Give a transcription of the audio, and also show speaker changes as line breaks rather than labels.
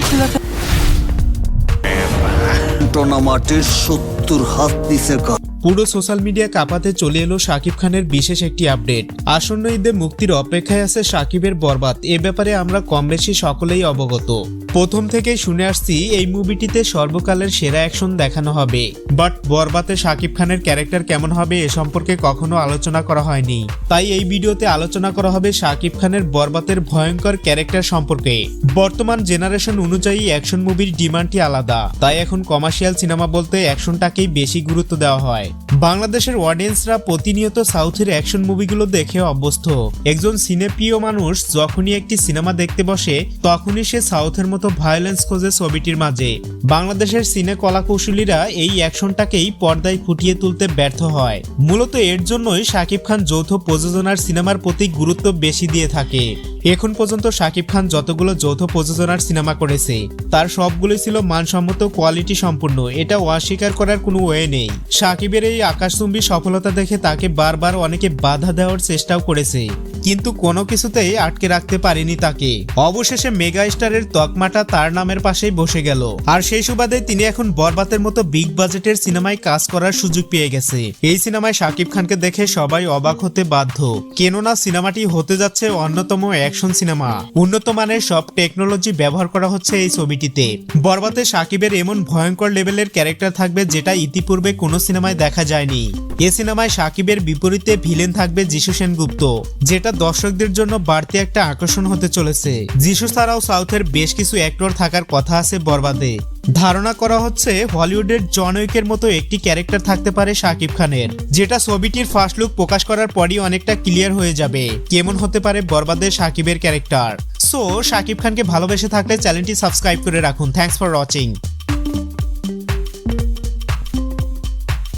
খোলা
টনামাটের সত্তর হাত নিচে গা
পুরো সোশ্যাল মিডিয়া কাঁপাতে চলে এলো শাকিব খানের বিশেষ একটি আপডেট। আসন্ন ঈদে মুক্তির অপেক্ষায় আছে শাকিবের বরবাদ। এ ব্যাপারে আমরা কম বেশি সকলেই অবগত। প্রথম থেকেই শুনে আসছি এই মুভিটিতে সর্বকালের সেরা অ্যাকশন দেখানো হবে। বাট বরবাতে শাকিব খানের ক্যারেক্টার কেমন হবে এ সম্পর্কে কখনো আলোচনা করা হয়নি। তাই এই ভিডিওতে আলোচনা করা হবে শাকিব খানের বরবাতের ভয়ঙ্কর ক্যারেক্টার সম্পর্কে। বর্তমান জেনারেশন অনুযায়ী অ্যাকশন মুভির ডিমান্ডটি আলাদা। তাই এখন কমার্শিয়াল সিনেমা বলতে অ্যাকশনটাকেই বেশি গুরুত্ব দেওয়া হয়। বাংলাদেশের অডিয়েন্সরা প্রতিনিয়ত সাউথের অ্যাকশন মুভিগুলো দেখে অভ্যস্ত। একজন সিনেপ্রিয় মানুষ যখনই একটি সিনেমা দেখতে বসে, তখনই সে সাউথের মতো ভায়োলেন্স খোঁজে ছবিটির মাঝে। বাংলাদেশের সিনে কলাকৌশলীরা এই অ্যাকশনটাকেই পর্দায় ফুটিয়ে তুলতে ব্যর্থ হয়। মূলত এর জন্যই শাকিব খান যৌথ প্রযোজনার সিনেমার প্রতি গুরুত্ব বেশি দিয়ে থাকে। এখন পর্যন্ত শাকিব খান যতগুলো যৌথ প্রযোজনার সিনেমা করেছে, তার সবগুলোই ছিল মানসম্মত কোয়ালিটি সম্পূর্ণ। এটা অস্বীকার করার কোনো ওয়ে নেই। শাকিবের এই আকাশচুম্বী সফলতা দেখে তাকে বারবার অনেকে বাধা দেওয়ার চেষ্টাও করেছে। কিন্তু কোনো কিছুতেই আটকে রাখতে পারেনি তাকে। অবশেষে মেগা স্টারের তকমাটা তার নামের পাশেই বসে গেল। আর সেই সুবাদে তিনি এখন বরবাতের মতো বিগ বাজেটের সিনেমায় কাজ করার সুযোগ পেয়ে গেছে। এই সিনেমায় শাকিব খানকে দেখে সবাই অবাক হতে বাধ্য। কেননা সিনেমাটি হতে যাচ্ছে অন্যতম অ্যাকশন সিনেমা। উন্নত মানের সব টেকনোলজি ব্যবহার করা হচ্ছে এই ছবিটিতে। বরবাতে শাকিবের এমন ভয়ঙ্কর লেভেলের ক্যারেক্টার থাকবে যেটা ইতিপূর্বে কোনো সিনেমায় দেখা যায়নি। এ সিনেমায় শাকিবের বিপরীতে ভিলেন থাকবে যিশু সেনগুপ্ত, যেটা দর্শকদের জন্য বাড়তি একটা আকর্ষণ হতে চলেছে। যিশু ছাড়াও সাউথের বেশ কিছু অ্যাক্টর থাকার কথা আছে বরবাদে। ধারণা করা হচ্ছে হলিউডের জন উইকের মতো একটি ক্যারেক্টার থাকতে পারে শাকিব খানের, যেটা ছবিটির ফার্স্ট লুক প্রকাশ করার পরই অনেকটা ক্লিয়ার হয়ে যাবে, কেমন হতে পারে বরবাদের শাকিবের ক্যারেক্টার। সো শাকিব খানকে ভালোবেসে থাকলে চ্যানেলটি সাবস্ক্রাইব করে রাখুন। Thanks for watching